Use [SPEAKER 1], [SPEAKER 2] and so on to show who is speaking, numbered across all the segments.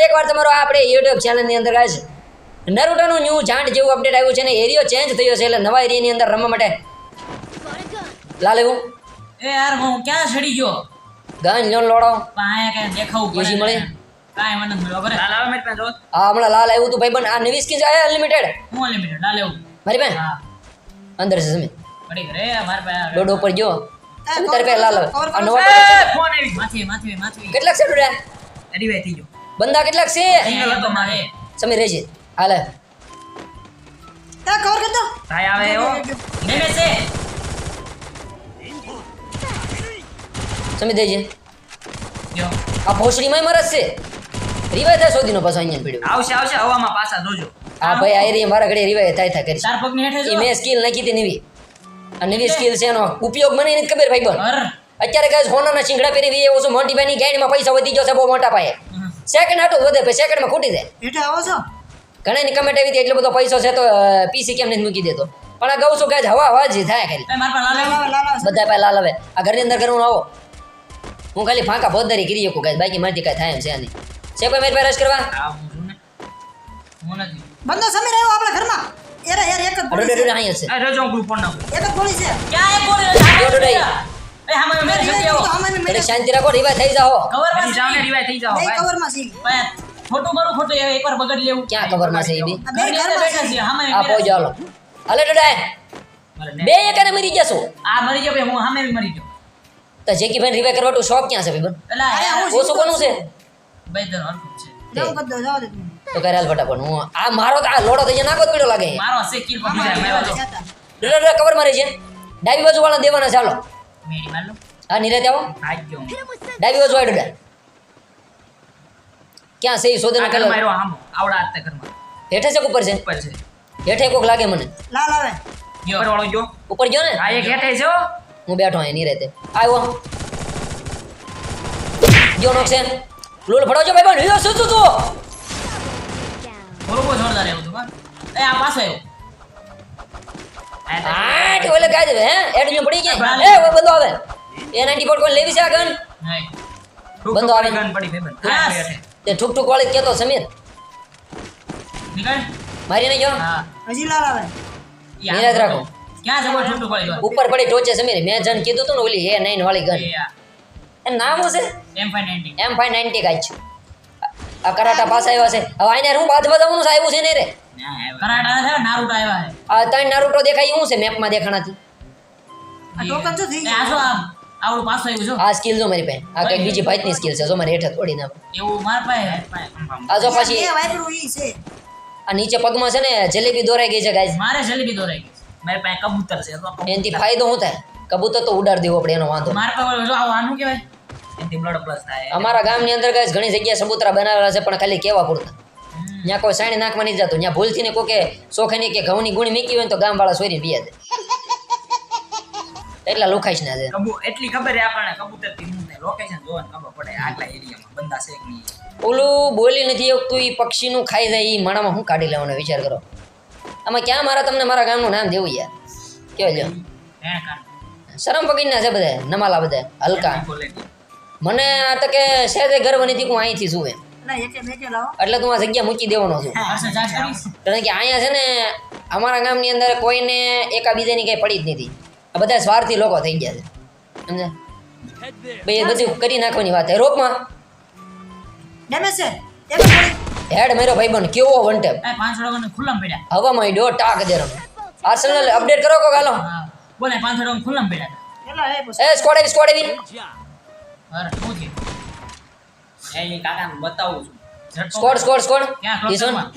[SPEAKER 1] ફરી એકવાર તમારો આપણે યુટ્યુબ ચેનલની અંદર ગાઈસ નરુટાનું ન્યૂ જાંટ જેવું અપડેટ આવ્યું છે ને એરિયો ચેન્જ થયો છે એટલે નવા એરિયાની અંદર રમવા માટે. લાલ એવું
[SPEAKER 2] એ યાર હું ક્યાં ચડી ગયો?
[SPEAKER 1] ગન લોન લોડો.
[SPEAKER 2] પાયા કે દેખાવું
[SPEAKER 1] પડે મળે?
[SPEAKER 2] કાઈ મને મળ્યો બરાબર
[SPEAKER 3] લાલ આવે મેં જો
[SPEAKER 1] હા હમણાં લાલ આવ્યું તું ભાઈ બન આ નવી સ્કીન છે અનલિમિટેડ
[SPEAKER 2] હું અનલિમિટેડ ના લેવું.
[SPEAKER 1] મારી બેન
[SPEAKER 2] હા.
[SPEAKER 1] અંદર છે સમી
[SPEAKER 2] પડી ઘરે માર પાસે
[SPEAKER 1] ડોડો ઉપર જો સમી પે પાસે લાલ આ નવો
[SPEAKER 3] ફોન આવી?
[SPEAKER 2] માથે માથે માથે.
[SPEAKER 1] કેટલાક છે ડોડા
[SPEAKER 3] રિવાય થઈ ગયો.
[SPEAKER 1] બંદા કેટલાક છે? સમીર રહેજે. હાલે.
[SPEAKER 3] ભાઈ આવે એવો.
[SPEAKER 2] મેમે છે.
[SPEAKER 1] સમી દેજે આ ભોસડીમાં મરસ છે. રિવાય થાય સોદીનો પાછો અહીંયા પડ્યો
[SPEAKER 3] આવશે આવશે હવામાં પાછા જોજો.
[SPEAKER 1] આ ભાઈ આ એરિયા મારા ઘડે રિવાય થાય થાય કરી
[SPEAKER 2] ચાર પગની હેઠે
[SPEAKER 1] એ મેં સ્કિલ નાખી હતી નવી. આ નવી સ્કિલ છે એનો. ઉપયોગ મને નથી ખબર ભાઈ બન
[SPEAKER 2] અર
[SPEAKER 1] અત્યારે કઈ સોનાના ચીંગડા પહેરી વી એવું છું મોન્ટીભાઈની ગાડીમાં પૈસા વધી ગયો છે બહુ મોટા પાયે. સેકન્ડ આટો વધે પછી સેકન્ડમાં ખૂટી જાય.
[SPEAKER 4] એટલે આવો છો?
[SPEAKER 1] ઘણાની કમેન્ટ આવી હતી એટલો બધો પૈસો છે તો પીસી કેમ નથી મૂકી દેતો? પણ આ ગૌ છું કે હવા હવા જ થાય ખાલી. બધા પાસે લાલ આવે. આ ઘરની અંદર કરવાનું આવો. હું ખાલી ફાંકા ભોદરી કરી શકું કાંઈ બાકી મારથી કાંઈ થાય એમ છે નહીં. છે કોઈ મારી પાસે રસ કરવા?
[SPEAKER 4] બંદો સમીર આવ્યો આપણા ઘરમાં. એરે યાર એક જ ગોળી છે.
[SPEAKER 1] અહીંયા છે.
[SPEAKER 3] રજો હું ગ્રુપ ફોન નાખું.
[SPEAKER 4] એક જ ગોળી છે.
[SPEAKER 2] ક્યાં એક
[SPEAKER 1] ડોડાઈ.
[SPEAKER 2] એ હા મેં મેરે જલ્દી આવો
[SPEAKER 4] આમાં મેં
[SPEAKER 1] એટલે શાંતિ રાખો રિવાય થઈ જાઓ.
[SPEAKER 2] કવરમાં
[SPEAKER 3] હજી જાવ ને રિવાય થઈ જાવ
[SPEAKER 4] બે
[SPEAKER 3] ભાઈ.
[SPEAKER 4] કવરમાં છે.
[SPEAKER 2] ભાઈ ખોટું મારું ખોટું એ એકવાર બગડી લેવું.
[SPEAKER 1] ક્યાં કવરમાં છે એ બી?
[SPEAKER 4] આ બે
[SPEAKER 2] ઘરની અંદર
[SPEAKER 4] ઘરમાં
[SPEAKER 2] બેઠા
[SPEAKER 4] છે.
[SPEAKER 2] છીએ હા મેં
[SPEAKER 1] આ પહોંચો હાલો. હાલે ડોડાય
[SPEAKER 2] મારે
[SPEAKER 1] બે એકને મરી જશો.
[SPEAKER 2] આ મરી ગયો ભાઈ હું સામે બી મરી ગયો
[SPEAKER 1] તો જેકી ભાઈ રિવાય કરવા શોપ ક્યાં છે ભાઈ બન
[SPEAKER 2] એટલે આ
[SPEAKER 4] અરે હું
[SPEAKER 1] ઓછું કોનું છે?
[SPEAKER 2] ભાઈ તને હરખું છે.
[SPEAKER 4] જાઉં કર દો જાવ દે તું
[SPEAKER 1] તો કરે હાલ ફટાફટ હું આ મારો તો આ લોડો થઈ જાય નાખો જ પીડો લાગે.
[SPEAKER 2] મારો હશે કિલ પર બીજા મેં વાળો
[SPEAKER 1] ડોડા કવર મારે છે. ડાબી બાજુ વાળા દેવાના ચાલો
[SPEAKER 2] મેડી માર લો
[SPEAKER 1] હા નિરાતે આવો.
[SPEAKER 3] આજ.
[SPEAKER 1] ડાબી બાજુ વાળો ડોડા ક્યાં
[SPEAKER 3] સહી
[SPEAKER 1] સોદન
[SPEAKER 3] ઘરમાં
[SPEAKER 1] કલર
[SPEAKER 3] આમ આવડા હાથ ઘરમાં.
[SPEAKER 1] હેઠે છે ઉપર છે?
[SPEAKER 3] ઉપર છે.
[SPEAKER 1] હેઠે કોક લાગે મને.
[SPEAKER 4] લાલ આવે.
[SPEAKER 2] ગયો.
[SPEAKER 3] ઉપર વાળો જો
[SPEAKER 1] ઉપર ગયો ને?
[SPEAKER 3] આ એક હેઠે છે હું.
[SPEAKER 1] બેઠો અહીં નિરાતે. આવ્યો જો નોક છે? લોલ ફડો જો ભાઈ બન હિયો શું તું
[SPEAKER 2] થોડું જોરદાર એવું તો બા. એ આ પાછો આવ્યો.
[SPEAKER 3] આ તે
[SPEAKER 1] ઓલે કાજે હે? એડમિશન પડી ગયા એ ઓય બંદો આવે. એ 94 કોણ લેવી છે આ ગન
[SPEAKER 2] નહીં.
[SPEAKER 3] ઠૂક
[SPEAKER 1] બંધો
[SPEAKER 3] ઠૂક
[SPEAKER 1] આવે.
[SPEAKER 3] ગન પડી. આ હેઠે.
[SPEAKER 1] તે ઠુક ઠુક વાળી કેતો સમીર.
[SPEAKER 2] નીકળ.
[SPEAKER 1] મારી નહીં ગયો?
[SPEAKER 2] હા.
[SPEAKER 4] હજી લાલ આવે.
[SPEAKER 1] નિરાત રાખો.
[SPEAKER 2] ક્યાં જબર છૂટું પડી ગયું
[SPEAKER 1] ઉપર પડી ટોચે સમીર. મેં જન કીધું તું ને ઓલી એ વાળી ગન
[SPEAKER 2] એ
[SPEAKER 1] નામ શું છે?
[SPEAKER 2] M five ninety
[SPEAKER 1] M five ninety કાચ આ કરાટા પાસે આવ્યા છે. હવે આઈને હું બાદ બતાવવાનું આવ્યું છે ને રે?
[SPEAKER 2] કરાટા છે નારુટો આવ્યા છે.
[SPEAKER 1] આ ત્રણ નારુટો દેખાય શું છે મેપમાં દેખાણાથી?
[SPEAKER 4] આ ટોકન તો થઈ
[SPEAKER 2] આ શું આમ આવડું પાછું આવ્યું છો
[SPEAKER 1] આ સ્કિલ જો મારી પાસે. આ કઈ બીજી ભાઈની સ્કિલ છે જો મારી હેઠે થોડી ના
[SPEAKER 2] એવું માર પાસે
[SPEAKER 1] આ જો પછી
[SPEAKER 4] એ વાપરું ઈ છે.
[SPEAKER 1] આ નીચે પગમાં છે ને જલેબી દોરાઈ ગઈ છે ગાઈઝ
[SPEAKER 2] મારે જલેબી દોરાઈ ગઈ
[SPEAKER 3] મારી પાસે કબૂતર છે
[SPEAKER 1] એનાથી ફાયદો શું થાય? કબૂતર તો ઉડાડ દેવો આપણે એનો વાંધો.
[SPEAKER 2] માર પાસે જો આનું કહેવાય?
[SPEAKER 3] એનાથી blood plus થાય.
[SPEAKER 1] અમારા ગામની અંદર ગાઈઝ ઘણી જગ્યાએ સબૂતરા બનાવેલા છે પણ ખાલી કેવા પૂરતા? ત્યાં કોઈ સાણી નાખવા નહીં જતું. ત્યાં ભૂલથી ને કોકે નહીં કે ઘઉંની ગુણી મીકી હોય ને તો ગામવાળા સોરી દે. એટલા લોખાઈશ ના છે.
[SPEAKER 3] એટલી ખબર છે આપણને કબૂતરથી લોકેશન જોવાનું ખબર પડે. આટલા એરિયામાં બંદા છે નહીં.
[SPEAKER 1] ઓલું બોલી નથી આવતું એ પક્ષીનું ખાઈ જાય એ માણામાં હું કાઢી લેવાનો વિચાર કરો. આમાં ક્યાં મારા તમને મારા ગામનું નામ દેવું યાર? કેવો જો શરમ પકડીના છે બધા? નમાલા બધા? હલકા? મને આ તો કે સહેજે ગર્વ નથી હું અહીંથી છું એમ. એટલે તું આ જગ્યા મૂકી દેવાનો છું. કારણ કે અહીંયા છે ને અમારા ગામની અંદર કોઈને એકાબીજાની કંઈ પડી જ નથી. આ બધા સ્વાર્થી લોકો થઈ ગયા છે. સમજે ભાઈ બધું કરી નાખવાની વાત છે. રોપમાં હેડ મેરો ભાઈબંધ કેવો વન ટેપ હવા ઈ ડો ટાક દે રમે. આર્સેનલ અપડેટ કરો કો ગાલો
[SPEAKER 2] બોલે પાંચસો ટકા ખુલ્લામાં પડ્યા
[SPEAKER 1] એ સ્કોડ આવી સ્કોડ આવી.
[SPEAKER 2] અરે શું થયું
[SPEAKER 3] એ ઈ કાકાને બતાવું છું.
[SPEAKER 2] ઝટકો.
[SPEAKER 1] સ્કોડ સ્કોડ સ્કોડ
[SPEAKER 2] ક્યાં
[SPEAKER 1] ધીસ વન
[SPEAKER 2] ક્લોઝરમાં?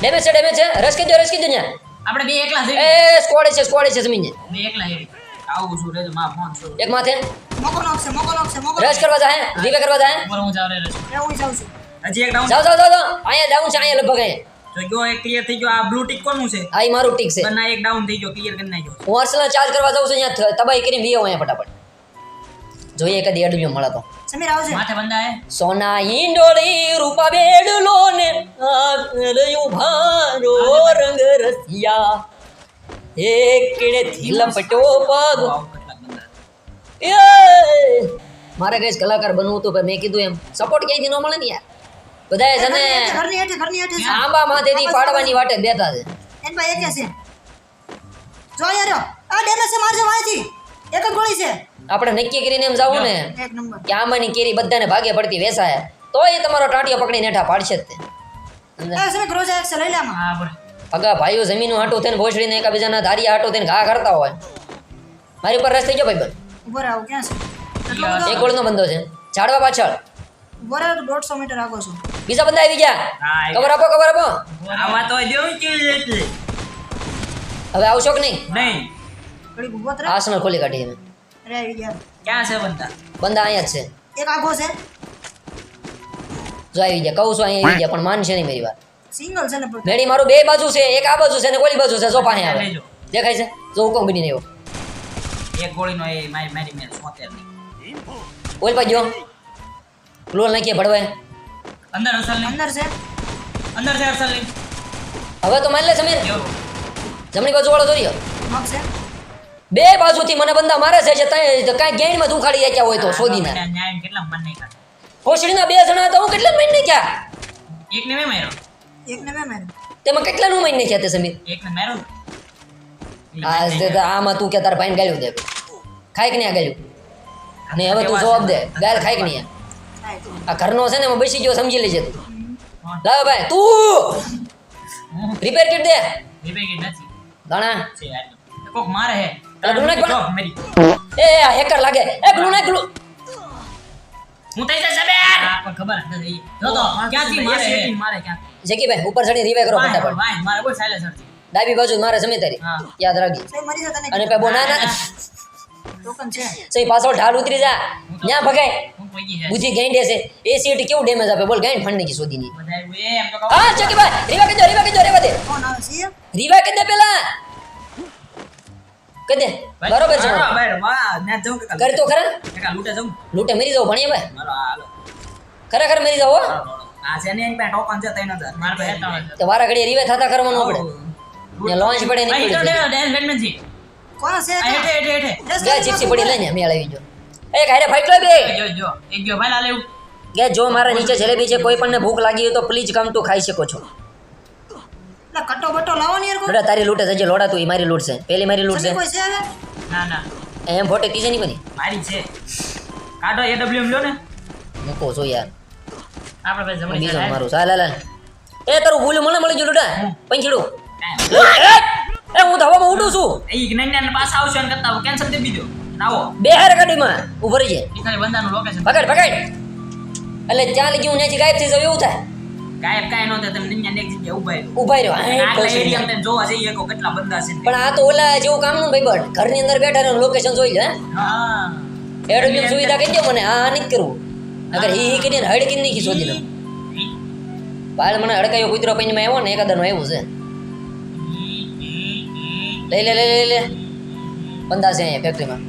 [SPEAKER 1] ડેમેજ છે ડેમેજ છે. રસ કીધો રસ કીધો ન્યા
[SPEAKER 2] આપણે બે એકલા છે
[SPEAKER 1] એ સ્કોડ છે સ્કોડ છે જમીન
[SPEAKER 2] બે એકલા છે
[SPEAKER 3] આવું છું રેજો માં ફોન છું
[SPEAKER 1] એક માથે.
[SPEAKER 4] મોકો નોક છે મોકો નોક છે મોકો
[SPEAKER 1] રસ કરવા જાય રીવે કરવા જાય
[SPEAKER 2] ઉપર હું જાવ રે રસ
[SPEAKER 4] એ હું જાઉં છું.
[SPEAKER 3] હજી એક ડાઉન
[SPEAKER 1] જાઓ જાઓ જાઓ જાઓ. અહીંયા ડાઉન છે અહીંયા લગભગ અહીંયા.
[SPEAKER 3] જો ગયો એક ક્લિયર થઈ ગયો. આ બ્લુ ટિક કોનું છે?
[SPEAKER 1] આ ઈ મારું ટીક છે.
[SPEAKER 3] બંને એક ડાઉન થઈ ગયો ક્લિયર કરી નાખ્યો.
[SPEAKER 1] હું આર્સેનલ ચાર્જ કરવા જાઉં છું અહીંયા તબાઈ કરીને વીએ અહીંયા ફટાફટ. જોઈએ કદી અડવ્યો મળે તો.
[SPEAKER 4] સમીર આવજે.
[SPEAKER 2] માથે બંધાય.
[SPEAKER 1] સોના ઈંડોળી રૂપા બેડલો ને રહ્યું ભારો રંગ રસિયા. એકડે થી લપટો પગ. મારે કઈ કલાકાર બનવું હતું મેં કીધું એમ સપોર્ટ ક્યાંયથી ન મળે ને યાર? બધાએ છે. ને આંબા માથેથી પાડવાની વાટે બેઠા છે.
[SPEAKER 4] એન ભાઈ એકે છે. જો યાર આ ડેમેજ છે મારજો વાંચી એક જ ગોળી છે.
[SPEAKER 1] આપણે નક્કી કરીને એમ જાવું ને કે આંબાની કેરી બધાને ભાગે પડતી વેસાય. તોય તમારો ટાંટિયો પકડી નેઠા પાડશે જ તે.
[SPEAKER 4] એ
[SPEAKER 1] અગા ભાઈઓ જમીન હાટું થઈને ભોસડીને એકબીજાના ધારિયા હાટું થઈને ઘા કરતા હોય. મારી ઉપર રસ થઈ ગયો ભાઈ
[SPEAKER 4] છે?
[SPEAKER 1] એક ગોળનો બંધો છે. ઝાડવા પાછળ.
[SPEAKER 4] ઊભો દોઢસો મીટર આગો છું.
[SPEAKER 1] બીજા બંદા આવી ગયા. આપો આપો.
[SPEAKER 3] તો કેવી
[SPEAKER 1] હવે આવશો કે નહીં?
[SPEAKER 3] નહીં.
[SPEAKER 1] આસનલ ખોલી કાઢી
[SPEAKER 4] અરે આવી
[SPEAKER 3] ક્યાં છે બંદા
[SPEAKER 1] બંદા અહીંયા જ છે.
[SPEAKER 4] એક આખો છે?
[SPEAKER 1] જો આવી ગયા. કહું છું અહીંયા આવી ગયા પણ માનશે નહીં મારી વાત.
[SPEAKER 4] સિંગલ છે ને
[SPEAKER 1] મેડી મારું બે બાજુ છે એક આ બાજુ છે ને ઓલી બાજુ છે જો પાસે આવે. દેખાય છે? જો હુકમ બની એવો.
[SPEAKER 3] એક ગોળીનો એ મારી મારી મેં સોતેરની
[SPEAKER 1] ઓલ પાછો જો. નાખીએ ભડવાય.
[SPEAKER 3] અંદર અસલ
[SPEAKER 4] અંદર છે.
[SPEAKER 3] અંદર છે અસલ
[SPEAKER 1] હવે તો મારી લે સમીર જમણી બાજુ વાળો દોર્યો
[SPEAKER 4] મગ છે.
[SPEAKER 1] બે બાજુથી મને બંદા મારે છે જે કાંઈ ગેણમાં દુખાડી ખાડી ગયા હોય તો
[SPEAKER 3] કેટલા ખાતા
[SPEAKER 1] હોસડીના બે જણા તો હું કેટલા મહિને નાખ્યા
[SPEAKER 3] એક ને મેં માર્યો.
[SPEAKER 4] એક ને બે મેં
[SPEAKER 1] તેમાં કેટલાનું મહિને નાખ્યા તે સમીર?
[SPEAKER 3] એક ને. માર્યો
[SPEAKER 1] આ તે આમાં તું કે તાર ભાઈને ગાલ્યું દે. ખાઈક ને નહીં આ ગાલ્યું. ને હવે તું જવાબ દે. ગાલ ખાઈક ને નહીં આ? ઘરનો છે ને એમાં બેસી ગયો સમજી લેજે તું. લાવ ભાઈ તું! રિપેર કીટ દે.
[SPEAKER 3] રિપેર નથી.
[SPEAKER 1] દાણા.
[SPEAKER 3] છે કોક મારે હે.
[SPEAKER 1] ગ્લુને
[SPEAKER 3] ગ્લુ મરી
[SPEAKER 1] એ હેકર લાગે એ ગ્લુને ગ્લુ
[SPEAKER 3] હું તઈ જશે બે પણ ખબર ન થઈ જો તો ક્યાંથી મારે શેટી મારે ક્યાં
[SPEAKER 1] જકી ભાઈ ઉપર ચડી રીવે કરો ફટાફટ
[SPEAKER 3] ભાઈ મારે બોલ સાયલેન્સર
[SPEAKER 1] ડાબી બાજુ મારે જમી તારી યાદ રાખી
[SPEAKER 4] મરી જા તને
[SPEAKER 1] અને પે બોના ના
[SPEAKER 4] ટોકન છે
[SPEAKER 1] સહી પાછો ઢાલ ઉતરી જા ન્યા ભગાય બુદ્ધિ ગેંડે છે એ સીટ કેવું ડેમેજ આપે બોલ ગેંડ ફંડને કી સોધી ની
[SPEAKER 3] હા ચકી ભાઈ રીવા
[SPEAKER 1] કે જો રીવા કે જો રેવા દે રીવા કે દે પેલા કહી દે બરોબર છે
[SPEAKER 3] ત્યાં જાઉં કે
[SPEAKER 1] કર તો ખરા
[SPEAKER 3] કાકા લૂટે જાઉં?
[SPEAKER 1] લૂટે મરી જાવ ભણી ભાઈ
[SPEAKER 3] મારો હાલો.
[SPEAKER 1] ખરેખર મરી જાવ.
[SPEAKER 3] આ છે ને એની પાસે ટોકન છે ત્રણ હજાર. મારા પાસે
[SPEAKER 1] તો વારા ઘડી રીવે થાતા કરવાનું આપણે ને લોન્ચ પડે
[SPEAKER 3] ને તો ડે- ડેન બેટમેન છે.
[SPEAKER 4] કોણ છે
[SPEAKER 3] આ હેઠે, હેઠે, હેઠે.
[SPEAKER 4] Dress
[SPEAKER 1] ગયા ચીપસી પડી લઈને મેળ આવી જો એ ઘરે ફાઈટ લો બે
[SPEAKER 3] જો, જો. એક ગયો, ભાઈ, લાલે.
[SPEAKER 1] કે જો મારા નીચે જલેબી છે કોઈ પણ ભૂખ લાગી હોય તો પ્લીઝ કમ ટુ ખાઈ શકો છો
[SPEAKER 4] એટલે બટો બટ્ટો લાવો ને યાર
[SPEAKER 1] બેટા તારી લૂંટ છે જે લોડા તું મારી લૂંટ છે. પેલી મારી લૂંટ છે.
[SPEAKER 4] કોઈ છે હવે?
[SPEAKER 3] ના, ના.
[SPEAKER 1] એમ ફોટે તીજે ની બની
[SPEAKER 3] મારી છે. કાઢો AWM લ્યો ને.
[SPEAKER 1] મૂકો છો યાર.
[SPEAKER 3] આપણે ભાઈ જમણી
[SPEAKER 1] બીજો મારું ચાલ હાલ. એ તારું ભૂલું મને મળી ગયું લૂટા પંખીડું એ હું ધવામાં ઉડું છું.
[SPEAKER 3] ઈ જ્ઞાનના પાસ આવશે ને કરતા કેન્સલ દે બીજો આવો.
[SPEAKER 1] બે હાર ગાડીમાં
[SPEAKER 3] ઊભો છે બંદાનું લોકેશન
[SPEAKER 1] પકડ પકડ. એટલે ત્યાં ગયું ને ગાયબ થઈ જાવ એવું થાય.
[SPEAKER 3] ગાયબ કાંઈ નહોતા તમે અહીંયા એક જગ્યાએ ઊભા રહ્યો
[SPEAKER 1] ઊભા રહ્યો
[SPEAKER 3] આટલા એરિયા તમે જોવા જઈએ કો કેટલા બંદા છે
[SPEAKER 1] પણ આ તો ઓલા જેવું કામનું ભાઈ બટ ઘરની અંદર બેઠા લોકેશન જોઈ લે
[SPEAKER 3] હા.
[SPEAKER 1] એડબ્લ્યુ સુવિધા કહી દે મને આ આ નથી કરવું. અગર હી હી કરીને હડ કરી નાખી શોધી લઉં બાળ મને હડકાયો કૂતરો પૈનમાં આવ્યો ને એકાદાનું આવ્યું છે. લઈ લે લઈ લે લે. બંદા છે અહીંયા ફેક્ટરીમાં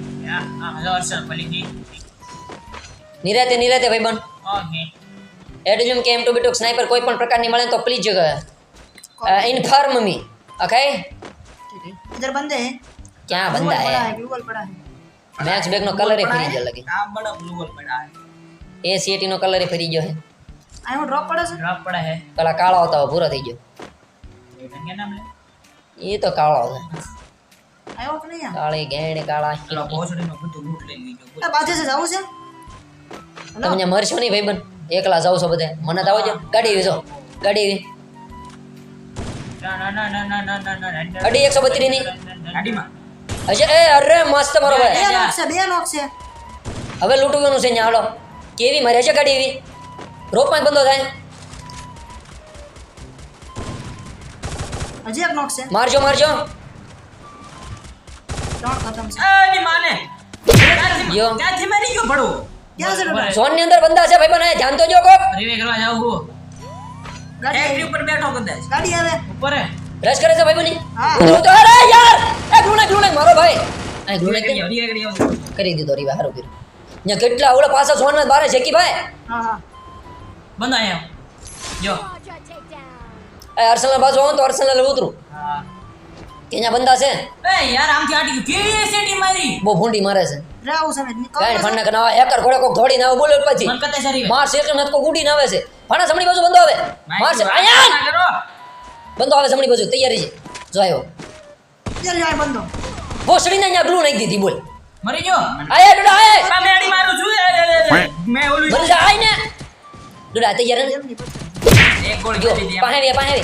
[SPEAKER 1] નિરાતે નિરાતે ભાઈ બન એડબ્લ્યુ કે એમ ટુ બીટુ સ્નાઈપર કોઈ પણ પ્રકારની મળે તો પ્લીઝ ઇન્ફોર્મ મી ઓકે
[SPEAKER 4] इधर बंदे हैं
[SPEAKER 1] ક્યાં
[SPEAKER 4] गूगल
[SPEAKER 1] બંદા
[SPEAKER 4] पड़ा
[SPEAKER 1] હે
[SPEAKER 4] है गूगल पड़ा है
[SPEAKER 1] મેક્સ બેગ નો કલર ફરી ગયો લગી
[SPEAKER 3] આ બડા બ્લુ પડ્યા
[SPEAKER 1] એ સીટી નો કલર ફરી ગયો હે
[SPEAKER 4] आए वो ड्रॉप पड़ा से
[SPEAKER 3] ડ્રોપ પડે હે
[SPEAKER 1] પેલા કાળો હતો હવે ભૂરો થઈ ગયો
[SPEAKER 3] એ રંગે નામ લે
[SPEAKER 1] એ તો કાળો છે
[SPEAKER 4] आए वो कि नहीं यहाँ
[SPEAKER 1] કાળી ગેણ કાળા
[SPEAKER 3] પેલો ભોસડીનો બધું લૂંટ લઈ લીધો
[SPEAKER 4] अरे बाजू से जाऊँ से
[SPEAKER 1] તમે અહીંયા મરશો નહીં ભાઈબંધ એકલા જાવ છો બધે મને તો આવજો ગાડી આવી જો. ગાડી
[SPEAKER 3] આવી
[SPEAKER 1] અઢી એકસો
[SPEAKER 3] બત્રીસની
[SPEAKER 1] અચ્છા એ અરે મસ્ત મારો ભાઈ. હવે લૂંટવાનું છે હાલો. કેવી? મારે છે ગાડી એવી? રોપમાં બંધો થાય.
[SPEAKER 4] હજી એક નોક છે.
[SPEAKER 1] મારજો મારજો.
[SPEAKER 4] ત્રણ ખતમ છે.
[SPEAKER 3] એની માને. ત્યાંથી મારી ગયો ભડો
[SPEAKER 1] ક્યાં ઝોનની અંદર બંદા છે ભાઈ બને ધ્યાન તો જો કોક.
[SPEAKER 3] રિવે કરવા જાવ હું
[SPEAKER 4] ગાડી
[SPEAKER 3] ઉપર બેઠો કદાચ
[SPEAKER 4] ગાડી આવે.
[SPEAKER 3] ઉપર.
[SPEAKER 1] રશ કરે છે ભાઈ બની
[SPEAKER 4] હું.
[SPEAKER 1] તો અરે યાર! એ ગ્રુણે ગ્રુણે મારો ભાઈ. આ
[SPEAKER 3] ગ્રુણે કરી હરી આગળ
[SPEAKER 1] કરી દીધો રિવે હારો કર્યો. ન્યા કેટલા ઓલા પાછા ઝોન બારે છે કે ભાઈ?
[SPEAKER 4] હા હા.
[SPEAKER 3] બંદા આયા જો.
[SPEAKER 1] એ બાજુ આવું તો અર્સનલ ઉતરું. કે અહીંયા બંદા છે?
[SPEAKER 3] એ યાર આમથી આટી ગયું. કેવી એસેટી મારી?
[SPEAKER 1] બહુ ભૂંડી મારે છે.
[SPEAKER 4] રાવ આવું કાઈ
[SPEAKER 1] કાંઈ ફાંડ નવા એકર ઘોડે કોક દોડીને આવે બોલે પછી.
[SPEAKER 3] મન કતે સરી
[SPEAKER 1] માર શેઠ નથી કોક ઉડીને આવે છે. ફણા સમણી બાજુ બંદો આવે. માર છે
[SPEAKER 3] આયા
[SPEAKER 1] બંદો આવે સમણી બાજુ. તૈયારી છે જો. આવ્યો
[SPEAKER 4] ચાલ યાર બંધો
[SPEAKER 1] ભોસડીને અહીંયા ગ્લુ નાખી દીધી બોલ.
[SPEAKER 3] મરી ગયો?
[SPEAKER 1] આય ડુડા આય.
[SPEAKER 3] આ મેડી મારું છું. મેં ઓલું
[SPEAKER 1] બની આય ને. ડુડા તૈયાર ને?
[SPEAKER 3] એક ગોળ
[SPEAKER 1] જો
[SPEAKER 3] દીધી
[SPEAKER 1] પાહે વે પાહે વે.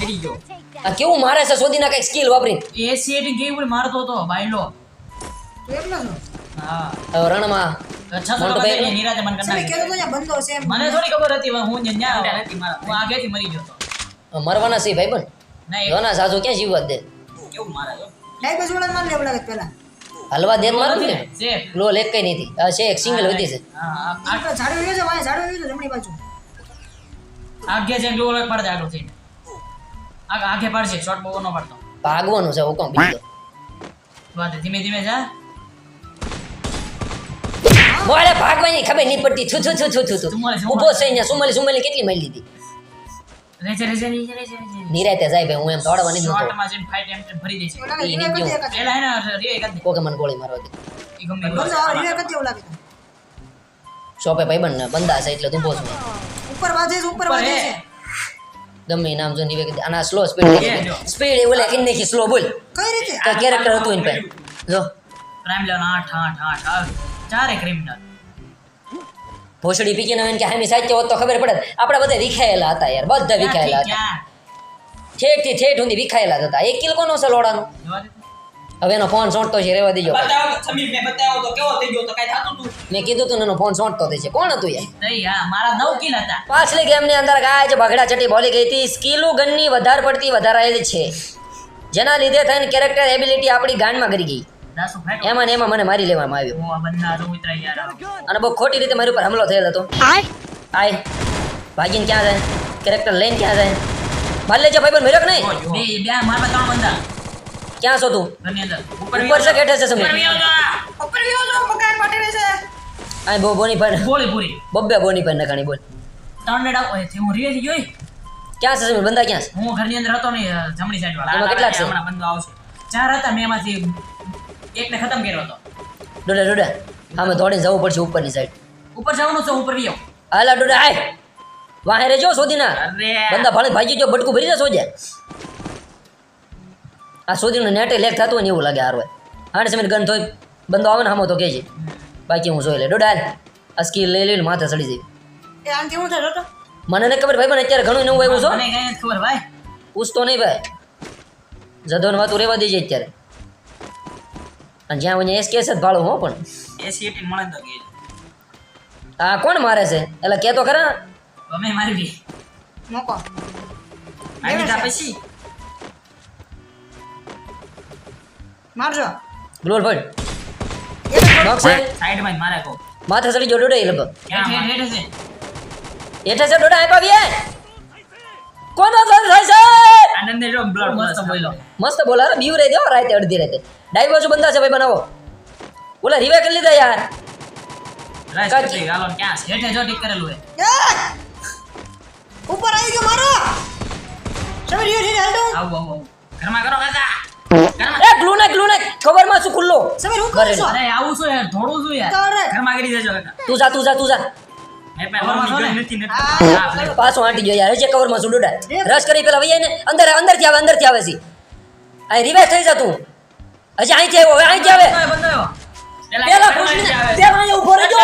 [SPEAKER 3] મરી ગયો.
[SPEAKER 1] આ કેવું મારે છે સોદીના કઈ સ્કિલ વાપરીને?
[SPEAKER 3] એસેટી કેવી બોલી મારતો હતો બાયલો.
[SPEAKER 4] લો એકલો
[SPEAKER 3] હા.
[SPEAKER 1] હવે રણમાં મોટો
[SPEAKER 3] ટકા
[SPEAKER 1] ભાઈ
[SPEAKER 3] નિરાતે મન
[SPEAKER 4] કરના
[SPEAKER 3] કરી
[SPEAKER 4] કીધું તો અહીંયા બંધો છે
[SPEAKER 3] મને થોડી ખબર હતી હું ન્યા હું આગેથી મરી ગયો હતો
[SPEAKER 1] મરવાના છે ભાઈ બન
[SPEAKER 3] ના
[SPEAKER 1] જોના સાસુ ક્યાં જીવવા દે?
[SPEAKER 3] કેવું મારા જો
[SPEAKER 4] બસ વડા માર લેવ લાગે પેલા
[SPEAKER 1] હલવા દેર મારું ને
[SPEAKER 3] છે.
[SPEAKER 1] લો લેક કઈ નથી આ છે એક સિંગલ વધી છે.
[SPEAKER 3] હા
[SPEAKER 4] આ ઝાડો રહ્યો છે વાય ઝાડુ રહ્યો છે જમણી બાજુ.
[SPEAKER 3] આગે છે ગ્લો અલગ પડે જાડો થઈને આગ પાડશે શોર્ટ બહુ નો પડતો.
[SPEAKER 1] ભાગવાનું છે હુકમ બીજો.
[SPEAKER 3] વાત ધીમે ધીમે જા.
[SPEAKER 1] બોલે ભાગવાની ખબર નહીં પડતી. છુ છુ છુ છુ છુ છુ
[SPEAKER 3] સુમાલી, સુમાલી.
[SPEAKER 1] ઊભો છે અહીંયા સુમલી સુમલી કેટલી મારી લીધી?
[SPEAKER 3] રેજે રેજે રેજે રેજે રેજે
[SPEAKER 1] નિરાતે જાય ભાઈ હું એમ દોડવા નહીં
[SPEAKER 3] શોર્ટમાં જઈને ફાઈટ એમ ભરી દે છે.
[SPEAKER 4] એવું લાગે
[SPEAKER 1] ઈ
[SPEAKER 4] રિવે કરી દે
[SPEAKER 1] નીકળ્યો.
[SPEAKER 4] એકાદ.
[SPEAKER 3] પેલા હે ને રે એક
[SPEAKER 1] કોકે મને ગોળી મારવા દે.
[SPEAKER 3] ઈ ગમે
[SPEAKER 4] બંધો આવે રિવે કરી દે એવું લાગે
[SPEAKER 1] શોપે ભાઈ ને બંદા છે એટલે તું
[SPEAKER 4] ઉપર વાજે ઉપર વાજે છે.
[SPEAKER 1] ગમે નામ જો નિવેક આના સ્લો સ્પીડ સ્પીડ એ ઓલે કિન નાખી સ્લો બોલ.
[SPEAKER 4] કઈ રીતે?
[SPEAKER 1] તો કેરેક્ટર હતું ઇન પે જો.
[SPEAKER 3] ક્રાઇમ લેવલ આઠ આઠ આઠ. આઠ ચારે ક્રિમિનલ
[SPEAKER 1] ભોસડી પીકીને આવે કે હામી સાચી હોત તો ખબર પડે. આપણે બધા વિખાયેલા હતા યાર. બધા વિખાયેલા હતા.
[SPEAKER 3] ઠેઠથી
[SPEAKER 1] ઠેઠ સુધી વિખાયેલા હતા. એક કિલ કોનો છે લોડાનો?
[SPEAKER 3] જોવા દે
[SPEAKER 1] હવે એનો ફોન સોંટતો છે રેવા દેજો
[SPEAKER 3] બતાવો તો સમીર મેં બતાવો તો કેવો થઈ ગયો તો કઈ થાતું તું?
[SPEAKER 1] મેં કીધું તું એનો ફોન સોંટતો થઈ છે. કોણ હતું યાર
[SPEAKER 3] નહીં હા મારા નવ કિલ હતા.
[SPEAKER 1] પાછલી ગેમની અંદર ગાય છે બગડા ચટી બોલી ગઈ હતી. સ્કિલો ગનની વધારે પડતી વધારાયેલી છે. જેના લીધે થઈને કેરેક્ટર એબિલિટી આપણી ગાંડમાં કરી ગઈ. એમાં ને એમાં મને મારી લેવામાં આવ્યો. અને બહુ ખોટી રીતે મારી ઉપર હુમલો થયેલો હતો. આય. ભાગીને ક્યાં જાય? કેરેક્ટર લઈને ક્યાં જાય? મારી લેજો ભાઈ મેળક નહીં?
[SPEAKER 3] બે બે મારા ત્રણ બંદા
[SPEAKER 1] ક્યાં છો તું?
[SPEAKER 3] અંદર.
[SPEAKER 1] ઉપર છે કેઠે છે
[SPEAKER 3] ઉપર
[SPEAKER 1] સમીર
[SPEAKER 4] ઉપર વિયો જો મકાન માટે છે.
[SPEAKER 1] આય બો બોની પર
[SPEAKER 3] બોલી પૂરી
[SPEAKER 1] બબ્બે બોની પર નખાણી બોલ.
[SPEAKER 3] ત્રણ ડેડા ઓયથી હું રીએ થી જોઈ
[SPEAKER 1] ક્યાં છે સમીર બંદા ક્યાં છે?
[SPEAKER 3] હું ઘરની અંદર હતો ને જમણી સાઈડ વાળા.
[SPEAKER 1] એમાં કેટલા છે?
[SPEAKER 3] હમણાં બંદો આવશે. ચાર હતા મેં એમાંથી એકને ખતમ કર્યો હતો.
[SPEAKER 1] ડોડા ડોડા. આમે દોડીને જવું પડશે ઉપરની સાઈડ
[SPEAKER 3] ઉપર જવાનું છે ઉપર વિયો.
[SPEAKER 1] હાલા ડોડા આય. વાહે રેજો સોદીના.
[SPEAKER 3] અરે.
[SPEAKER 1] બંદા ભાળી ભાગી ગયો બટકું ભરી જાય. સોજે આ સુધીનું નેટે લેક થતું હોય ને એવું લાગે હારવાય આને સમીર ગન થોય બંદો આવે ને હમો તો કહે છે બાકી હું જોઈ લે. ડોડા હાલ આ સ્કીલ લઈ લઈને માથે ચડી જઈ
[SPEAKER 4] એ થયો
[SPEAKER 1] મને નહીં ખબર ભાઈ પણ અત્યારે ઘણું નવું આવ્યું છો.
[SPEAKER 3] મને કઈ ખબર ભાઈ.
[SPEAKER 1] પૂછતો નહીં ભાઈ. જધોન વાતું રહેવા દેજે અત્યારે. અને જ્યાં હું એસ કેસ જ ભાળું હો પણ.
[SPEAKER 3] એસી એટીન મળે તો કે
[SPEAKER 1] આ કોણ મારે છે? એટલે કે તો ખરા.
[SPEAKER 3] તમે મારી
[SPEAKER 4] મોકો
[SPEAKER 3] પછી.
[SPEAKER 4] મારજો.
[SPEAKER 1] ગ્લોર ફળ
[SPEAKER 4] જ
[SPEAKER 3] સાઈડમાં જ મારે કો
[SPEAKER 1] માથે ચડી ગયો ડોડા એ
[SPEAKER 3] હેઠ હેઠ હેઠ છે.
[SPEAKER 1] એઠે છે ડોડા આપ્યા કોનો સર થાય છે?
[SPEAKER 3] આનંદ જો બ્લડ મસ્ત બોલો
[SPEAKER 1] મસ્ત બોલા રે બીવ રહી દેવો રાતે અડધી રાતે. ડાઈ બાજુ બંધા છે ભાઈ બનાવો. ઓલા રિવે કરી લીધા યાર.
[SPEAKER 3] રાઈસ. કટી ગાલો ક્યાં છે? હેઠે જો ટીક કરેલું હે.
[SPEAKER 4] ઉપર આવી ગયો મારો. રીવે રીવે હેલ્ડો
[SPEAKER 3] આવો આવું. ઘરમાં કરો કાકા.
[SPEAKER 1] એ ગ્લુ નાખ ખબરમાં શું ખુલ્લો?
[SPEAKER 4] સમીર હું કરું છું?
[SPEAKER 3] અરે આવું છું યાર થોડું છું યાર. ઘરમાં ગરી જજો
[SPEAKER 1] તું જા તું જા તું જા.
[SPEAKER 3] મેં.
[SPEAKER 1] પાછો આંટી ગયો યાર જે કવરમાં શું ડોડા. રસ કરી પેલા વૈયા ને અંદર અંદરથી આવે અંદરથી આવે છે. આ રિવાઇઝ થઈ જા તું. હજી અહીંથી આવ્યો હવે અહીંથી આવે. પેલા
[SPEAKER 3] ખુશ
[SPEAKER 1] ને
[SPEAKER 3] તે આવે.
[SPEAKER 1] ઊભો રહેજો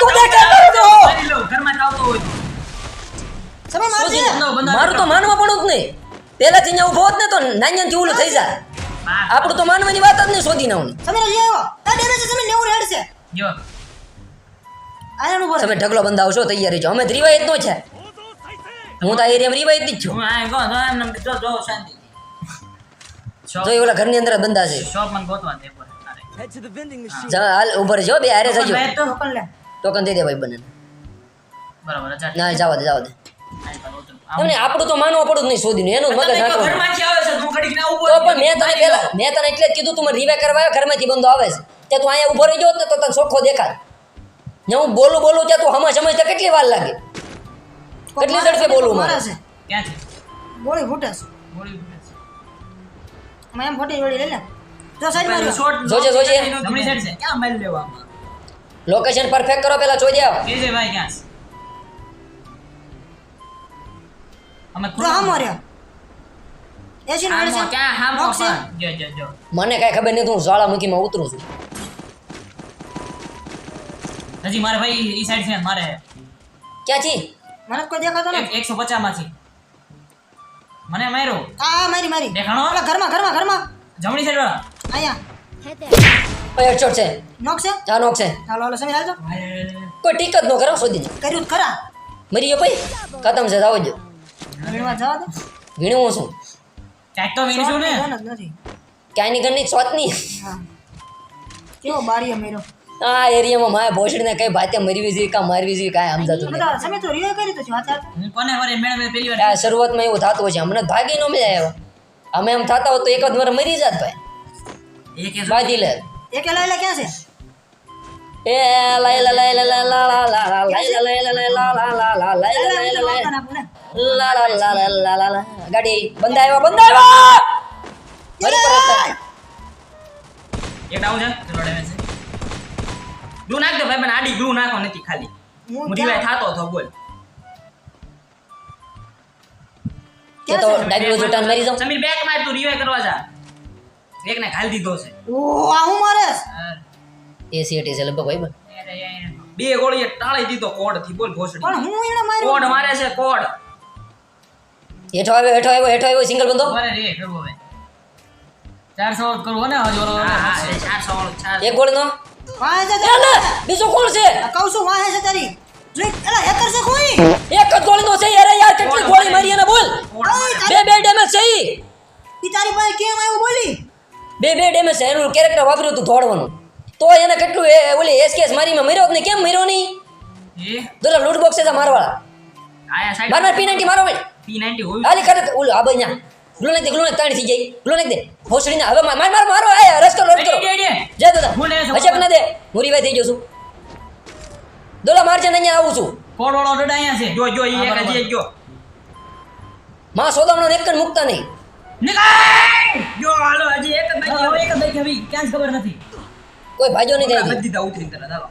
[SPEAKER 3] તું દેખે
[SPEAKER 1] કરો છો.
[SPEAKER 3] મારી લઉં. આવતો હોય. સમય.
[SPEAKER 1] મારું તો માનવા પડું જ નહીં. પેલા થી ઊભો હોત ને તો નાન્યા થી ઓલું થઈ જાય. આપણું તો માનવાની વાત જ નહીં શોધી ના
[SPEAKER 4] સમીર હજી આ ડેમેજ છે 90 હેડ છે.
[SPEAKER 3] જો.
[SPEAKER 4] આયન ઉપર
[SPEAKER 1] તમે ઢગલો બંધ આવશો તૈયારી છો? અમે રિવાયત નો છે. હું તો આ એરિયામાં રિવાયત જ છું.
[SPEAKER 3] હું આ તો એમ ને જો જો શાંતિ.
[SPEAKER 1] જો એ ઓલા ઘરની અંદર જ બંધા છે
[SPEAKER 3] શોપ મને ગોતવા દે પર તારે.
[SPEAKER 1] જા, હાલ ઉભર જો બે હારે જજો
[SPEAKER 4] ટોકન
[SPEAKER 1] દે દઈ દે ભાઈ બને
[SPEAKER 3] બરાબર
[SPEAKER 1] ના જવા દે જવા દે. એમને આપણું તો માનવું પડું જ નહીં શોધીને. એનું મગજ
[SPEAKER 3] છે તું ઘડીક ના ઊભો
[SPEAKER 1] તો પણ મેં તને પેલા મેં તને એટલે જ કીધું તું મને રિવે કરવા આવ્યો ઘરમાંથી બંધો આવે છે. તે તું અહીંયા ઊભો રહી ગયો તો તને ચોખ્ખો દેખાય. ને હું બોલું બોલું ત્યાં તું હમા સમજતા કેટલી વાર લાગે? કેટલી ઝડપે બોલવું મારે?
[SPEAKER 4] ગોળી ફૂટે
[SPEAKER 3] ગોળી ફૂટે
[SPEAKER 4] મેં એમ ફોટી જોડી લઈ લે. જો સાઈડ માર્યો
[SPEAKER 1] જોજે, જોજે.
[SPEAKER 3] જમણી સાઈડ છે. ક્યાં મારી લેવામાં?
[SPEAKER 1] લોકેશન પરફેક્ટ કરો પેલા જોઈ આવો.
[SPEAKER 3] ભાઈ ક્યાં અમે
[SPEAKER 4] જો હા માર્યો એસી નો
[SPEAKER 3] હામો, ક્યાં? હામો
[SPEAKER 4] છે.
[SPEAKER 3] પણ? જો જો જો.
[SPEAKER 1] મને કાંઈ ખબર નથી હું જ્વાળામુખીમાં ઉતરું છું.
[SPEAKER 3] હજી મારે ભાઈ ઈ સાઈડ છે મારે.
[SPEAKER 1] ક્યાંથી?
[SPEAKER 4] મને તો કોઈ દેખાતો નથી.
[SPEAKER 3] એકસો પચાસમાંથી મને માર્યો.
[SPEAKER 4] આ મારી મારી.
[SPEAKER 3] દેખાણો?
[SPEAKER 4] ઓલા ઘરમાં ઘરમાં ઘરમાં.
[SPEAKER 3] જમણી સાઈડ વાળા.
[SPEAKER 4] અહીંયા.
[SPEAKER 1] ભાઈ હેડશોટ છે.
[SPEAKER 4] નોક છે?
[SPEAKER 1] આ નોક છે.
[SPEAKER 4] ચાલો હાલો સમીર હાલજો.
[SPEAKER 1] કોઈ ટીક જ ન કરો શોધી દે
[SPEAKER 4] કર્યું ખરા.
[SPEAKER 1] મરી ગયો ભાઈ ખતમ છે જાવ જો.
[SPEAKER 4] વીણવા જવા દે
[SPEAKER 1] વીણવું છું
[SPEAKER 3] ક્યાંક તો વીણશું ને
[SPEAKER 4] નથી
[SPEAKER 1] ક્યાંયની ઘરની ચોથની
[SPEAKER 4] હા કેવો બારી અમેરો
[SPEAKER 1] આ એરિયામાં મારે ભોસડીને કઈ ભાતે મરવી જોઈએ કા મારવી જોઈએ કાંઈ સમજાતું નથી
[SPEAKER 4] તમે તો રિયો કરી તો છે
[SPEAKER 3] હું કોને વરે મેળવે પેલી વાર
[SPEAKER 1] આ શરૂઆતમાં એવું થતું હોય છે હમણાં ભાગી નો મજા આવ્યો અમે એમ થતા હોત તો એક જ વાર મરી જાત ભાઈ
[SPEAKER 3] એક
[SPEAKER 1] બાજી લે
[SPEAKER 4] એક લઈ લે ક્યાં છે
[SPEAKER 1] એ લાઈ લા લાઈ લા લા લા લા લા લાઈ લા લાઈ લા લા લા લા લા ગાડી ફરી પરત
[SPEAKER 3] એ ડાઉન છે ચલો ડેમેજ છે. ગ્લુ નાખ દે ભાઈ મને આડી ગ્લુ નાખો નથી ખાલી.
[SPEAKER 4] હું
[SPEAKER 3] રિવાય થાતો હતો બોલ.
[SPEAKER 1] કે તો ડાયરેક્ટ જોટાન મરી જાઉં.
[SPEAKER 3] સમીર બેક માર તું રિવાય કરવા જા. એક ને ખાલી દીધો છે.
[SPEAKER 4] ઓ આ હું મારે?
[SPEAKER 1] એ સીટી છે લગભગ ભાઈ
[SPEAKER 3] બે ગોળીએ ટાળી દીધો કોડથી બોલ ભોસડી
[SPEAKER 4] પણ હું એને માર્યો?
[SPEAKER 3] કોડ મારે છે કોડ.
[SPEAKER 1] હેઠો આવ્યો હેઠો આવ્યો હેઠો આવ્યો સિંગલ બંધો.
[SPEAKER 3] મારે રે કરવો હવે 400 કરવો ને હજુ ઓલો હા હા 400 વાળો 400
[SPEAKER 1] એક ગોળનો.
[SPEAKER 4] વાહે છે
[SPEAKER 1] એ બીજો કોણ છે?
[SPEAKER 4] કહું છું વાહે છે તારી. જોઈ એલા હેકર છે કોઈ?
[SPEAKER 1] એક જ ગોળનો છે યાર યાર કેટલી ગોળી મારી એને બોલ. બે બે ડેમેજ છે ઈ.
[SPEAKER 4] પાસે કેમ આવ્યું બોલી?
[SPEAKER 1] બે બે ડેમેજ છે એનું કેરેક્ટર વાપર્યું હતું ધોડવાનું તો એને કેટલું એ ઓલી એસકેએસ મારીમાં મર્યો નહીં? કેમ મર્યો નહીં? દોલા લૂટ બોક્સ છે મારવાળા.
[SPEAKER 3] આયા સાઈડ
[SPEAKER 1] બાર બાર મારો ભાઈ.
[SPEAKER 3] P90 હોવી
[SPEAKER 1] હાલી કરે ઓલું આ ભાઈ ન્યા ગ્લુ દે ગ્લુ નાખી તાણી થઈ જાય. ગ્લુ નાખી દે. ભોસડીને હવે માર માર માર મારો આયા રસ કરો રસ કરો.
[SPEAKER 3] અડી, અડી, અડી.
[SPEAKER 1] જય દાદા
[SPEAKER 3] હું ના
[SPEAKER 1] દે. હું રિવાય થઈ ગયો છું દોલા મારજે ને અહીંયા આવું છું.
[SPEAKER 3] કોડ વાળો અહીંયા છે. જો જો ઈ એક. હજી જો.
[SPEAKER 1] માં સોદામણો એક જ મુકતા નહીં.
[SPEAKER 3] નિકાલ જો હાલો હજી એક જ બાકી હવે એક જ બાકી હવે. ક્યાં ખબર નથી.
[SPEAKER 1] કોઈ ભાજો નહીં થાય
[SPEAKER 3] બધી દા ઉતરી તરત હાલો.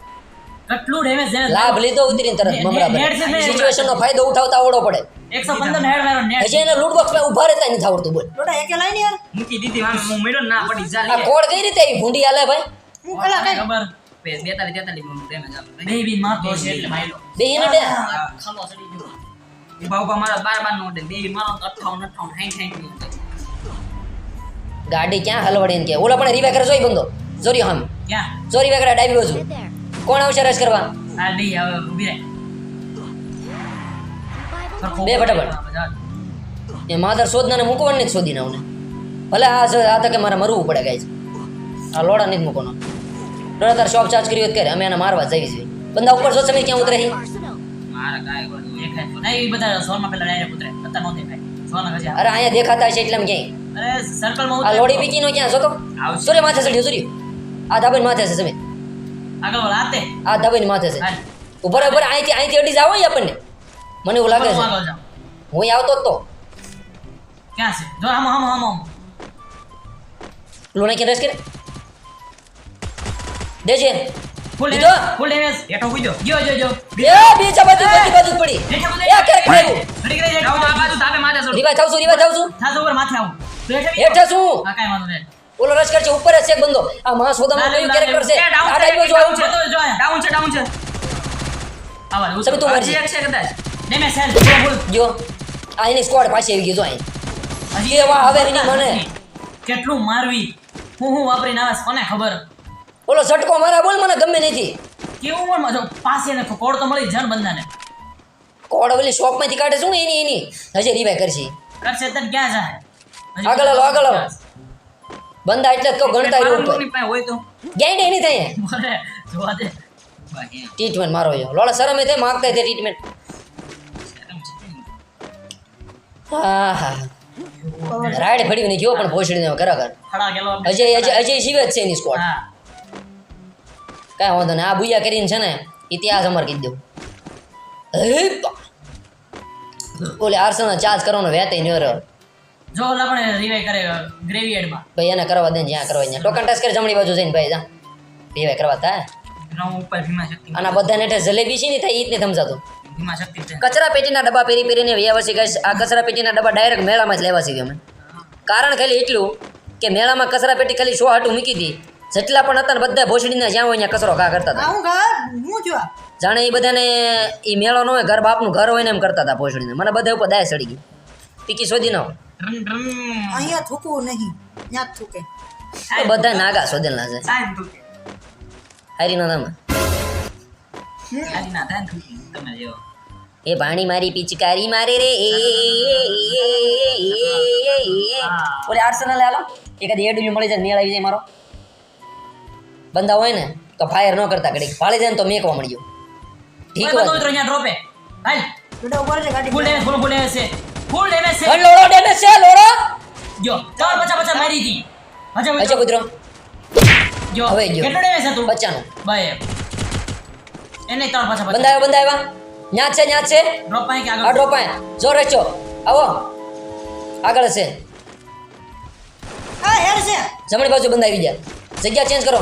[SPEAKER 3] કેટલું ડેમેજ છે?
[SPEAKER 1] લાભ લીધો ઉતરીને તરત મમરા
[SPEAKER 3] ને- નેટ
[SPEAKER 1] સિચ્યુએશન નો ફાયદો ઉઠાવતા આવડો પડે.
[SPEAKER 3] 115 નો હેડ મારો નેટ
[SPEAKER 1] હજી એને લૂટ બોક્સમાં ઊભા રહેતા નથી આવડતું બોલ.
[SPEAKER 4] લોટા એકે લાઈ ને યાર.
[SPEAKER 3] મૂકી દીધી વાં હું મેળો ના પડી જા
[SPEAKER 1] આ કોડ કઈ રીતે આવી ભૂંડી હાલે ભાઈ?
[SPEAKER 4] હું કલા કઈ
[SPEAKER 3] ખબર? 42 43 નું ડેમેજ આવે. બેબી મારતો છે એટલે માર્યો
[SPEAKER 1] બે એને દે
[SPEAKER 3] ખાલો સડી ગયો. ઊભા ઊભા મારા બાર બાર નો બેબી મારો તો 58 58 60 60
[SPEAKER 1] ગાડી ક્યાં હલવાડી ને કે? ઓલા પણ રિવાય કરે જોઈ બંધો. જોરી હમ.
[SPEAKER 3] ક્યાં?
[SPEAKER 1] જોરી વાય કરે ડાબી બાજુ. કોણ આવશે રસ કરવા?
[SPEAKER 3] આ લઈ હવે ઊભી રહે સરખો
[SPEAKER 1] બે ફટાફટ. એ માધર શોધનાને મૂકવાનું જ શોધીને આવને. ભલે આ આ તકે મારે મરવું પડે ગાય આ લોડા નથી મૂકવાનો. લોડા તાર શોપ ચાર્જ કર્યો કરે અમે એને મારવા જઈએ છીએ. બંદા ઉપર જો સમય ક્યાં ઉતરે
[SPEAKER 3] નો
[SPEAKER 1] અરે અહીંયા દેખાતા છે એટલે ક્યાંય. આ લોડી પીકીનો ક્યાં? જોતો. સૂર્ય માથે ચડ્યો સૂર્ય આ ધાબાની માથે છે તમે
[SPEAKER 3] આગળ
[SPEAKER 1] આ ધાબાની માથે છે. ઉપર ઉપર અહીંથી અહીંથી અડી જાવ આપણને. મને એવું લાગે છે. હું આવતો તો.
[SPEAKER 3] ક્યાં છે? જો આમ આમ આમ આમ.
[SPEAKER 1] લોને કે રસ કરે દેજે
[SPEAKER 3] ફૂલ? ડેમેજ ફૂલ ડેમેજ હેઠો કૂદ્યો જો. જો જો
[SPEAKER 1] એ બીજા બાજુ બધી બાજુ પડી. એ કે માર્યું
[SPEAKER 3] ઘડી ઘડી હેઠો આ બાજુ તાપે માથે ચડો.
[SPEAKER 1] રીવા જાવ છું રીવા જાવ છું.
[SPEAKER 3] થાતો ઉપર માથે આવું. તો હેઠે
[SPEAKER 1] હેઠે છું.
[SPEAKER 3] હા કાઈ વાંધો નહીં.
[SPEAKER 1] ઓલો રશ કરશે ઉપર જ છે એક બંદો. આ મહા સોદામાં કયું કેરેક્ટર છે. આ
[SPEAKER 3] છે,
[SPEAKER 1] ટાઈપનો જો આવું
[SPEAKER 3] છે,
[SPEAKER 1] છે
[SPEAKER 3] down છે. છે આવા
[SPEAKER 1] સબે તું મરજી.
[SPEAKER 3] એક છે કદાચ. ડેમેજ સેલ ફૂલ બોલ
[SPEAKER 1] જો આ એની સ્કોડ પાછી આવી ગયો આય અહીં.
[SPEAKER 3] હજી
[SPEAKER 1] કેવા હવે એની મને.
[SPEAKER 3] કેટલું મારવી? હું હું વાપરીને આવે કોને ખબર?
[SPEAKER 1] ઓલો ઝટકો મારા બોલ મને ગમે નથી
[SPEAKER 3] કેવું પણ મજો પાસે ને કોડ તો મળી જન બંધાને.
[SPEAKER 1] કોડ ઓલી શોપમાંથી કાઢે શું એની એની. હજી રીવાય કરશે.
[SPEAKER 3] કરશે તને ક્યાં જાય?
[SPEAKER 1] આગળ હાલો, આગળ હાલો. બંદા એટલે કહું ગણતા રહ્યો ઉપર
[SPEAKER 3] હોય. તો.
[SPEAKER 1] ગેંડ એની થાય.
[SPEAKER 3] જોવા દે.
[SPEAKER 1] ટ્રીટમેન્ટ મારો યો લોલા શરમે થાય માગતા તે ટ્રીટમેન્ટ હા હા ને ગયો પણ ભોસડીને
[SPEAKER 3] ગેલો
[SPEAKER 1] અજય અજય અજય શિવે જ છે એની સ્કોડ કાંઈ વાંધો નહીં. આ બુયા કરીને છે ને ઇતિહાસ અમારે કીધી દઉં. ઓલે આર્સેનલ ચાર્જ કરવાનો વેતે ન રહ્યો.
[SPEAKER 2] જો ઓલા પણ રિવાઈ કરે ગ્રેવિયર્ડમાં
[SPEAKER 1] ભાઈ એને કરવા દે જ્યાં કરવા ત્યાં ટોકન ટચ કરે જમણી બાજુ જઈને ભાઈ જા. પીવાય કરવા થાય આના બધા નેઠે જલેબી છે ને થાય ઈત ને સમજાતું. કચરા પેટીના ડબ્બા પેરી પેરીને વ્યવસ્થિત guys, આ કચરા પેટીના ડબ્બા ડાયરેક્ટ મેળામાં જ લેવા છે અમે કારણ ખાલી એટલું કે મેળામાં કચરા પેટી ખાલી સો હાટું મૂકી હતી જેટલા પણ હતા ને બધા ભોસડીના જ્યાં હોય ત્યાં કચરો ઘા કરતા હતા? જાણે એ બધાને એ મેળો ન હોય ઘર બાપનું ઘર હોય ને એમ કરતા હતા ભોસડીને. મને બધા ઉપર દાય સડી ગઈ પીકી શોધી ન
[SPEAKER 4] અહીંયા થૂકવું નહીં. ત્યાં થૂકે.
[SPEAKER 1] બધા નાગા શોધેલા છે. હારી ના તમે
[SPEAKER 3] ને તમે
[SPEAKER 1] એ પાણી મારી પિચકારી મારે રે. એ ઓલે આર્સેનલ હાલો. એકાદી એડું મળી જાય મેળ આવી જાય મારો. બંદા હોય ને તો ફાયર ન કરતા કડી ફાળી જાય ને તો મેકવા મળ્યો ઠીક
[SPEAKER 3] કોઈ બધું
[SPEAKER 1] વાત
[SPEAKER 3] ઉતરો અહીંયા ડ્રોપે હાલ.
[SPEAKER 4] બેટા ઉપર છે ગાડી
[SPEAKER 3] ફૂલ ડેમેજ ફૂલ ફૂલ ડેમેજ છે. ફૂલ ડેમેજ છે.
[SPEAKER 1] લોડો ડેમેજ છે લોડો!
[SPEAKER 3] જો ચાર પચા પચા મારી હતી
[SPEAKER 1] અચ્છા
[SPEAKER 3] પચા જો
[SPEAKER 1] હવે જો.
[SPEAKER 3] કેટલો ડેમેજ હતો?
[SPEAKER 1] બચાનો
[SPEAKER 3] બાય. એને ત્રણ
[SPEAKER 1] પાછા
[SPEAKER 3] બંધાયો
[SPEAKER 1] આવ્યા ન્યા છે ન્યા છે.
[SPEAKER 3] ડ્રોપ પાઈ કે
[SPEAKER 1] આ
[SPEAKER 3] આગળ
[SPEAKER 1] ડ્રોપ આયા જો રેચો આવો. આગળ છે
[SPEAKER 4] આ હેડ છે.
[SPEAKER 1] જમણી બાજુ બંધાવી આવી ગયા. જગ્યા ચેન્જ કરો.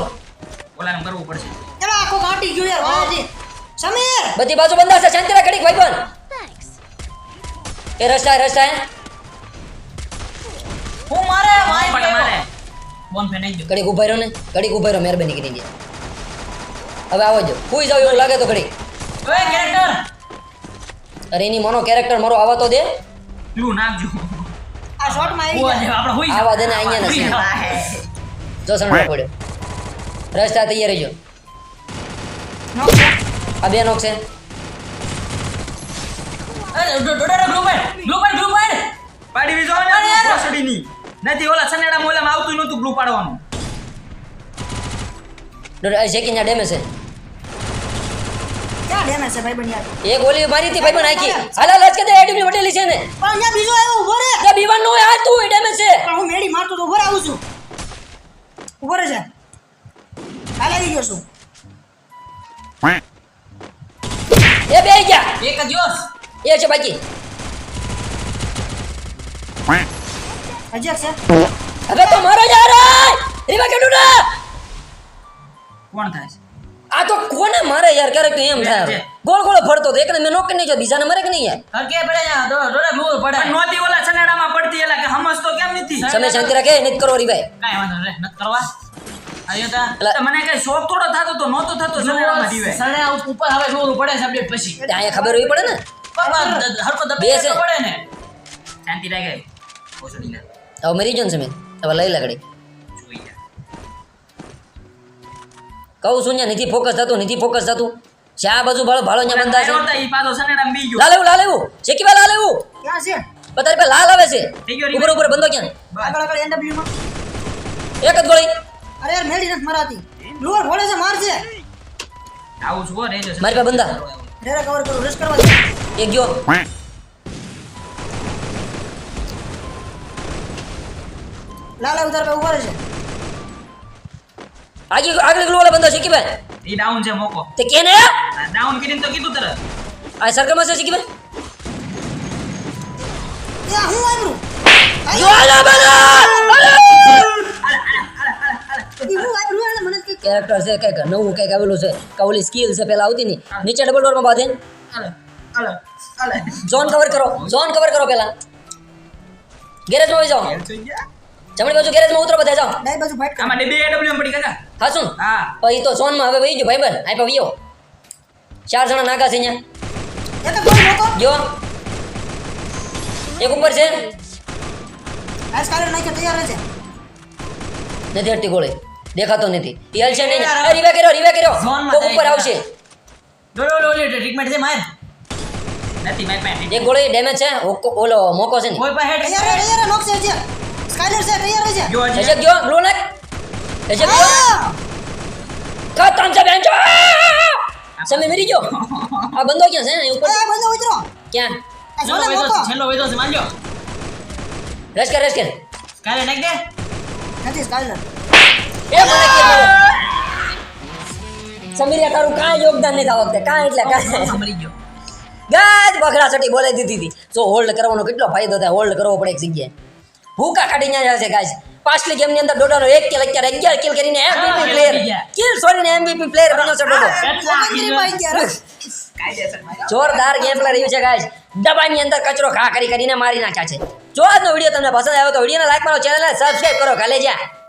[SPEAKER 3] ઓલાને કરવું પડશે.
[SPEAKER 4] ચલો આખો ગાંઠી ગયો યાર વાજી સમીર!
[SPEAKER 1] બધી બાજુ બંધા છે શાંતિ રાખ ઘડીક ભાઈબંધ. એ રસ્તા રસ્તા હું
[SPEAKER 3] મારે ભાઈ મારે બોન ફે નહીં
[SPEAKER 1] ઘડીક ઊભા રહ્યો ને. ઘડીક ઊભા રહ્યો મહેરબાની કરીને હવે આવો જો. ફૂઈ જાવ એવું લાગે તો ઘડી
[SPEAKER 3] ઓય કેરેક્ટર
[SPEAKER 1] અરે એની મોનો કેરેક્ટર મારો આવા તો દે.
[SPEAKER 3] બ્લુ નાખજો.
[SPEAKER 4] આ શોટમાં આવી ગયા.
[SPEAKER 3] આપણે હોઈ
[SPEAKER 1] આવા દે ને અહીંયા નથી જો સણવા પડ્યો. રસ્તા તૈયાર રહેજો. આ બે નોક છે.
[SPEAKER 3] અરે ડોડર ગ્રુપ ગ્રુપ ગ્રુપ પાડી વિજો ને પોસડીની નથી ઓલા સનેડા મોલામાં આવતું નતું ગ્રુપ પાડવાનું.
[SPEAKER 1] શેકી ના ડેમેજ છે.
[SPEAKER 4] ક્યાં ડેમેજ છે ભાઈ યાર
[SPEAKER 1] એક ગોલી મારી હતી ભાઈ પણ નાખી. હાલા લચ કે દે એડીની વટેલી છે ને?
[SPEAKER 4] પણ અહીંયા બીજો આવ્યો ઊભો રે.
[SPEAKER 1] તે બીવાન નો આ તું ડેમેજ છે.
[SPEAKER 4] પણ હું મેડી મારતો તો ઊભો આવું છું. ઊભો રે જા હાલા લઈ ગયો છું.
[SPEAKER 1] એ બે ગયા.
[SPEAKER 3] એક જ જોસ
[SPEAKER 1] એ છે બાકી.
[SPEAKER 4] અજક છે.
[SPEAKER 1] હવે તો મારો યાર રીવા કેડું ના.
[SPEAKER 3] કોણ થાય છે?
[SPEAKER 1] આ તો કોને મારે યાર ક્યારેક તો એમ થાય. ગોળ ગોળ ફરતો તો એકને મેં નોકી નહીં બીજાને મારે કે નહીં યાર?
[SPEAKER 3] હર કે પડે જા ડોડર ગ્રુપ પડે. નોતી ઓલા સનેડામાં પડતી એલા કે હમસ તો કેમ નથી?
[SPEAKER 1] સમય શાંતિ રાખે નહીં કરો રીભાઈ
[SPEAKER 3] કાઈ વાંધો રે નત કરવા. તા. તો મને કઈ શોખ થોડો થતો તો નહોતો થતો
[SPEAKER 2] સણે ઉપર હવે જોવું પડે છે અપડેટ પછી?
[SPEAKER 1] અહીંયા ખબર હોવી પડે ને?
[SPEAKER 3] હરકો દબે પડે ને. શાંતિ રાખે.
[SPEAKER 1] હવે મરી જો ને સમય હવે લઈ લગડી કહું છું ને નથી ફોકસ થતું નથી ફોકસ થતું. શા બાજુ ભાળો ભાળો ને બંધા છે
[SPEAKER 3] ઈ પાછો સનેડામાં બી ગયો
[SPEAKER 1] લાલ એવું લાલ એવું. શેકી ભાઈ લાલ એવું.
[SPEAKER 4] ક્યાં છે?
[SPEAKER 1] બતારે પે લાલ આવે છે. ઉપર ઉપર બંધો ક્યાં?
[SPEAKER 4] આગળ આગળ એનડબ્લ્યુ માં.
[SPEAKER 1] એક જ ગોળી.
[SPEAKER 4] અરે યાર મેડી નથી મરાતી. લોર ફોડે છે માર છે
[SPEAKER 3] આવું છું રે
[SPEAKER 1] મારી પે બંધા.
[SPEAKER 4] ડેરે કવર કરો રશ કરવા દે.
[SPEAKER 1] એક ગયો.
[SPEAKER 4] લાલા ઉતાર પે ઊભો રહે છે
[SPEAKER 1] આગળ આગળ ગોળ બંધો શેકી ભાઈ
[SPEAKER 3] ઈ ડાઉન છે મોકો.
[SPEAKER 1] તે કેને?
[SPEAKER 3] ડાઉન કરીને તો કીધું તરત.
[SPEAKER 1] આ સર્કલમાં છે શેકી ભાઈ
[SPEAKER 4] એ હું આવ્યું
[SPEAKER 1] જો આલા
[SPEAKER 4] બલા!
[SPEAKER 1] કેરેક્ટર છે કંઈક નવું કંઈક આવેલું છે. કવલી સ્કિલ છે પેલા આવતી ની. નીચે ડબલ ડોરમાં બાંધે.
[SPEAKER 3] અલે અલે અલે
[SPEAKER 1] ઝોન કવર કરો ઝોન કવર કરો પેલા. ગેરેજમાં જાઓ. જમણી બાજુ ગેરેજમાં ઉતરો બધા જાઓ.
[SPEAKER 4] ડાઈ બાજુ ફાઈટ
[SPEAKER 3] આમાં ડબ્બી એડબ્લ્યુ પડી ગયા
[SPEAKER 1] હા શું?
[SPEAKER 3] હા.
[SPEAKER 1] પછી તો ઝોનમાં હવે વહી ગયો ભાઈ બન આઈ પા ચાર જણા નાગા છે અહીંયા.
[SPEAKER 4] એ તો કોણ હતો
[SPEAKER 1] જો એક ઉપર છે.
[SPEAKER 4] આજ કાલે નાખે તૈયાર રહે છે
[SPEAKER 1] નથી હટતી ગોળી. દેખાતો નથી. યલ છે નહીં. એ રીવે કર્યો રીવે કર્યો. કોક ઉપર આવશે.
[SPEAKER 3] ડોલો ડોડો ટ્રીટમેન્ટ છે માર. નથી માર પાસે
[SPEAKER 1] એક ગોળી ડેમેજ છે. ઓલો મોકો છે ને.
[SPEAKER 3] કોઈ પર હેડ
[SPEAKER 4] તૈયાર રહે નોક છે. સ્કાઈલર છે તૈયાર છે
[SPEAKER 3] જો. હજી
[SPEAKER 1] એસેક ગયો ગ્લો નાખ એસેક ગયો.
[SPEAKER 4] આ!
[SPEAKER 1] ખતમ છે બેન સમય મરી ગયો. આ બંધો ક્યાં છે ઉપર?
[SPEAKER 4] એ બંદો ઉતરો.
[SPEAKER 1] ક્યાં?
[SPEAKER 4] આ
[SPEAKER 3] છેલ્લો વેદો છેલ્લો વેદો છે માનજો
[SPEAKER 1] રસ કર રસ કર.
[SPEAKER 3] કાલે નાખ દે.
[SPEAKER 4] નથી સ્કાઈલર
[SPEAKER 1] એ મને કે મળ્યો તારું કાંઈ યોગદાન નહીં આ વખતે કાંઈ એટલે કાંઈ.
[SPEAKER 3] મરી ગયો.
[SPEAKER 1] ગાજ બખડા સટી બોલાઈ દીધી હતી. જો હોલ્ડ કરવાનો કેટલો ફાયદો થાય હોલ્ડ કરવો પડે એક જગ્યાએ. ભૂકા કાઢીને આવ્યા છે ગાઈસ પાછલી ગેમની અંદર ડોડોનો એક કિલ અત્યારે અગિયાર કિલ કરીને એમવીપી પ્લેયર. કિલ છોડીને એમવીપી પ્લેયર બન્યો છે ડોડો. જોરદાર ગેમ પ્લે રહ્યું છે ગાઈસની અંદર કચરો ખા કરી કરીને મારી નાખ્યા છે. જો આજનો વીડિયો તમને પસંદ આવ્યો તો વિડીયોને લાઈક મારો ચેનલને સબસ્ક્રાઇબ કરો. ખાલે જ્યાં.